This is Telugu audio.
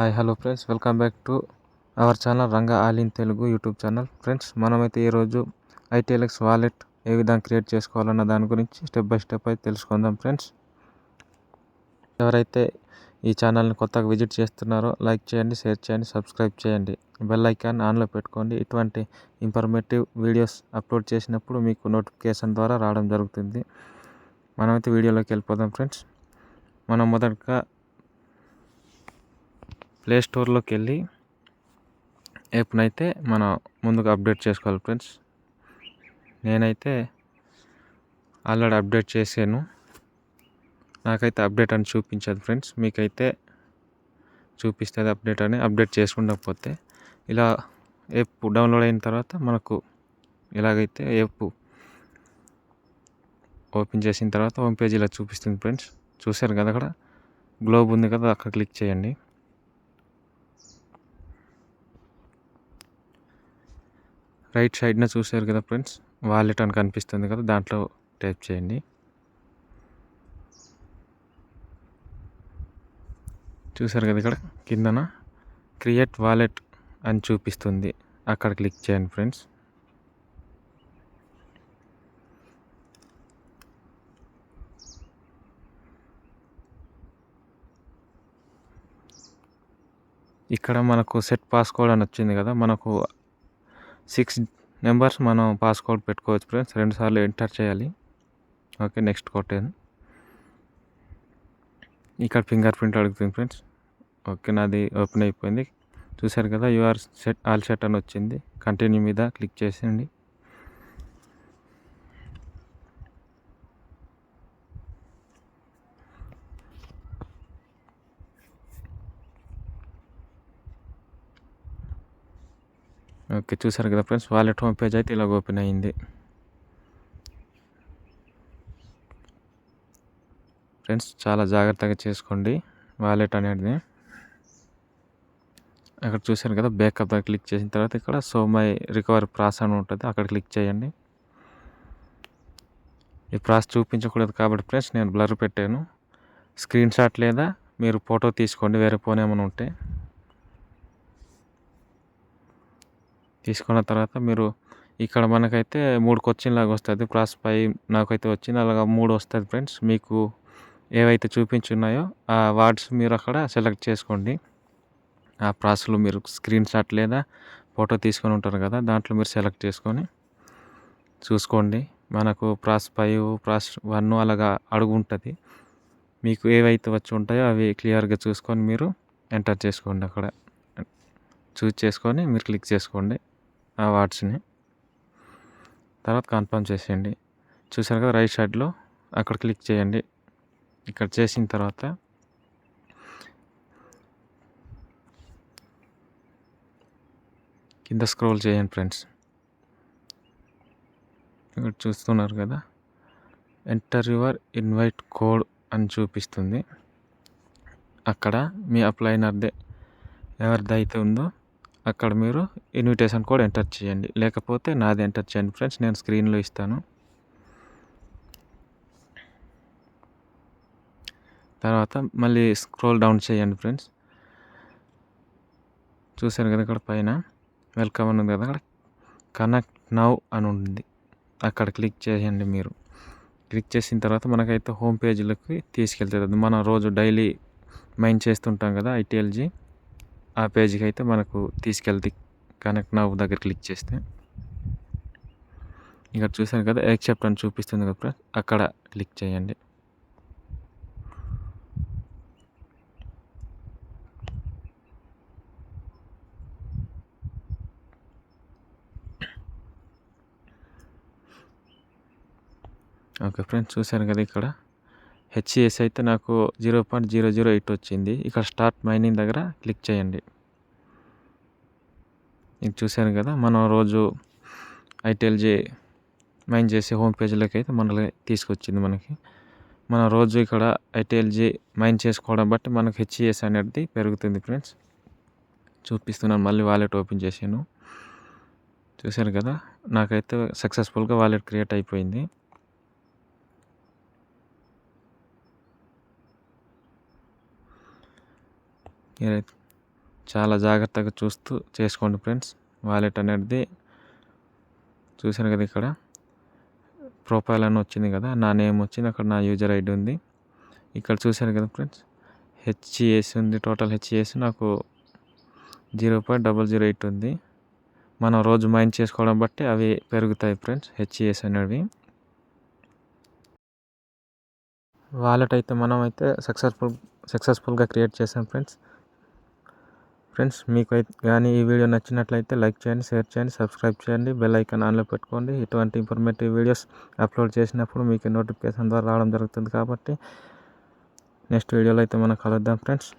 Hi hello friends. Welcome back to our channel Ranga all in Telugu YouTube channel. Friends మనమైతే ఈరోజు ఐటీఎల్ఎక్స్ వాలెట్ ఏ విధంగా క్రియేట్ చేసుకోవాలన్న దాని గురించి స్టెప్ బై స్టెప్ అయితే తెలుసుకుందాం ఫ్రెండ్స్. ఎవరైతే ఈ ఛానల్ని కొత్తగా విజిట్ చేస్తున్నారో లైక్ చేయండి షేర్ చేయండి సబ్స్క్రైబ్ చేయండి. బెల్ ఐకాన్ ఆన్లో పెట్టుకోండి. ఇటువంటి ఇన్ఫర్మేటివ్ వీడియోస్ అప్లోడ్ చేసినప్పుడు మీకు నోటిఫికేషన్ ద్వారా రావడం జరుగుతుంది. మనమైతే వీడియోలోకి వెళ్ళిపోదాం ఫ్రెండ్స్. మనం మొదటగా ప్లే స్టోర్లోకి వెళ్ళి యాప్నైతే మనం ముందుగా అప్డేట్ చేసుకోవాలి ఫ్రెండ్స్. నేనైతే ఆల్రెడీ అప్డేట్ చేశాను. నాకైతే అప్డేట్ అని చూపించదు ఫ్రెండ్స్. మీకైతే చూపిస్తుంది అప్డేట్ అని అప్డేట్ చేసుకుండకపోతే ఇలా యాప్ డౌన్లోడ్ అయిన తర్వాత మనకు ఇలాగైతే యాప్ ఓపెన్ చేసిన తర్వాత హోమ్ పేజ్ ఇలా చూపిస్తుంది ఫ్రెండ్స్. చూశారు కదా అక్కడ? గ్లోబ్ ఉంది కదా అక్కడ క్లిక్ చేయండి. రైట్ సైడ్న చూశారు కదా ఫ్రెండ్స్? వాలెట్ అని కనిపిస్తుంది కదా దాంట్లో టైప్ చేయండి. చూసారు కదా ఇక్కడ కిందన? క్రియేట్ వాలెట్ అని చూపిస్తుంది. అక్కడ క్లిక్ చేయండి ఫ్రెండ్స్. ఇక్కడ మనకు సెట్ పాస్కోడ్ అని వచ్చింది కదా మనకు సిక్స్ నెంబర్స్ మనం పాస్కోడ్ పెట్టుకోవచ్చు ఫ్రెండ్స్. రెండుసార్లు ఎంటర్ చేయాలి. ఓకే నెక్స్ట్ కొట్టాను ఇక్కడ ఫింగర్ ప్రింట్ అడుగుతుంది ఫ్రెండ్స్. ఓకే నాది ఓపెన్ అయిపోయింది. చూసారు కదా యూఆర్ సెట్ ఆల్ సెట్ అని వచ్చింది. కంటిన్యూ మీద క్లిక్ చేసేయండి. ఓకే చూసారు కదా ఫ్రెండ్స్ వాలెట్ హోమ్ పేజ్ అయితే ఇలా ఓపెన్ అయ్యింది ఫ్రెండ్స్ చాలా జాగ్రత్తగా చేసుకోండి వాలెట్ అనేది. అక్కడ చూశాను కదా బ్యాకప్ దగ్గర క్లిక్ చేసిన తర్వాత ఇక్కడ సో మై రికవరీ ప్రాస్ అని ఉంటుంది అక్కడ క్లిక్ చేయండి. ఈ ప్రాస్ చూపించకూడదు కాబట్టి ఫ్రెండ్స్ నేను బ్లర్ పెట్టాను. స్క్రీన్ షాట్ లేదా మీరు ఫోటో తీసుకోండి వేరే ఫోన్ ఏమైనా ఉంటే. తీసుకున్న తర్వాత మీరు ఇక్కడ మనకైతే మూడు క్వశ్చన్ లాగా వస్తుంది. ప్రాస్ పై నాకైతే వచ్చింది. అలాగా మూడు వస్తుంది ఫ్రెండ్స్ మీకు ఏవైతే చూపించున్నాయో ఆ వార్డ్స్ మీరు అక్కడ సెలెక్ట్ చేసుకోండి. ఆ ప్రాసెస్లో మీరు స్క్రీన్ షాట్ లేదా ఫోటో తీసుకొని ఉంటారు కదా దాంట్లో మీరు సెలెక్ట్ చేసుకొని చూసుకోండి. మనకు ప్రాస్ ఫైవ్ ప్రాస్ వన్ అలాగా అడుగు ఉంటుంది. మీకు ఏవైతే వచ్చి ఉంటాయో అవి క్లియర్గా చూసుకొని మీరు ఎంటర్ చేసుకోండి అక్కడ. చూస్ చేసుకొని మీరు క్లిక్ చేసుకోండి. ఆ వాట్స్ని తర్వాత కన్ఫర్మ్ చేసేయండి. చూసారు కదా రైట్ సైడ్లో? అక్కడ క్లిక్ చేయండి. ఇక్కడ చేసిన తర్వాత కింద స్క్రోల్ చేయండి ఫ్రెండ్స్. ఇక్కడ చూస్తున్నారు కదా? ఎంటర్ యువర్ ఇన్వైట్ కోడ్ అని చూపిస్తుంది. అక్కడ మీ అప్లైనర్దే ఎవరిదైతే ఉందో అక్కడ మీరు ఇన్విటేషన్ కోడ్ ఎంటర్ చేయండి. లేకపోతే నాది ఎంటర్ చేయండి ఫ్రెండ్స్. నేను స్క్రీన్లో ఇస్తాను. తర్వాత మళ్ళీ స్క్రోల్ డౌన్ చేయండి ఫ్రెండ్స్. చూశాను కదా ఇక్కడ పైన. వెల్కమ్ అని ఉంది కదా అక్కడ. కనెక్ట్ నవ్ అని ఉంది. అక్కడ క్లిక్ చేయండి మీరు. క్లిక్ చేసిన తర్వాత మనకైతే హోమ్ పేజీలోకి తీసుకెళ్తుంది. మనం రోజు డైలీ మైండ్ చేస్తుంటాం కదా ఐటీఎల్జీ ఆ పేజీకి అయితే మనకు తీసుకెళ్తే కనెక్ట్ నవ్ దగ్గర క్లిక్ చేస్తే ఇక్కడ చూసాను కదా యాక్సెప్ట్ అని చూపిస్తుంది కదా అక్కడ క్లిక్ చేయండి. ఓకే ఫ్రెండ్స్ చూశాను కదా ఇక్కడ. హెచ్ఈఎస్ అయితే నాకు zero point zero zero eight వచ్చింది. ఇక్కడ స్టార్ట్ మైనింగ్ దగ్గర క్లిక్ చేయండి. ఇది చూశాను కదా మనం రోజు ఐటీఎల్జీ మైన్ చేసే హోమ్ పేజ్లోకి అయితే మనకి తీసుకొచ్చింది మనకి. మన రోజు ఇక్కడ ఐటీఎల్జీ మైన్ చేసుకోవడం బట్టి మనకు హెచ్ఈఎస్ అనేది పెరుగుతుంది ఫ్రెండ్స్. చూపిస్తున్నాను మళ్ళీ వాలెట్ ఓపెన్ చేసాను చూశారు కదా నాకైతే సక్సెస్ఫుల్గా వాలెట్ క్రియేట్ అయిపోయింది. చాలా జాగ్రత్తగా చూస్తూ చేసుకోండి ఫ్రెండ్స్. వాలెట్ అనేది చూశాను కదా ఇక్కడ. ప్రొఫైల్ అని వచ్చింది కదా నా నేమ్ వచ్చింది అక్కడ నా యూజర్ ఐడి ఉంది. ఇక్కడ చూశారు కదా ఫ్రెండ్స్. హెచ్ఈఎస్ ఉంది టోటల్ హెచ్ఈఎస్ నాకు zero point double zero eight ఉంది. మనం రోజు మైండ్ చేసుకోవడం బట్టి అవి పెరుగుతాయి ఫ్రెండ్స్ హెచ్ఈఎస్ అనేవి. వాలెట్ అయితే మనం అయితే సక్సెస్ఫుల్ సక్సెస్ఫుల్గా క్రియేట్ చేసాం ఫ్రెండ్స్. ఫ్రెండ్స్ మీకు అయితే కానీ ఈ వీడియో నచ్చినట్లయితే లైక్ చేయండి షేర్ చేయండి సబ్స్క్రైబ్ చేయండి బెల్ ఐకాన్ ఆన్లో పెట్టుకోండి. ఇటువంటి ఇన్ఫర్మేటివ్ వీడియోస్ అప్లోడ్ చేసినప్పుడు మీకు నోటిఫికేషన్ ద్వారా రావడం జరుగుతుంది కాబట్టి నెక్స్ట్ వీడియోలో అయితే మనం కలుద్దాం ఫ్రెండ్స్.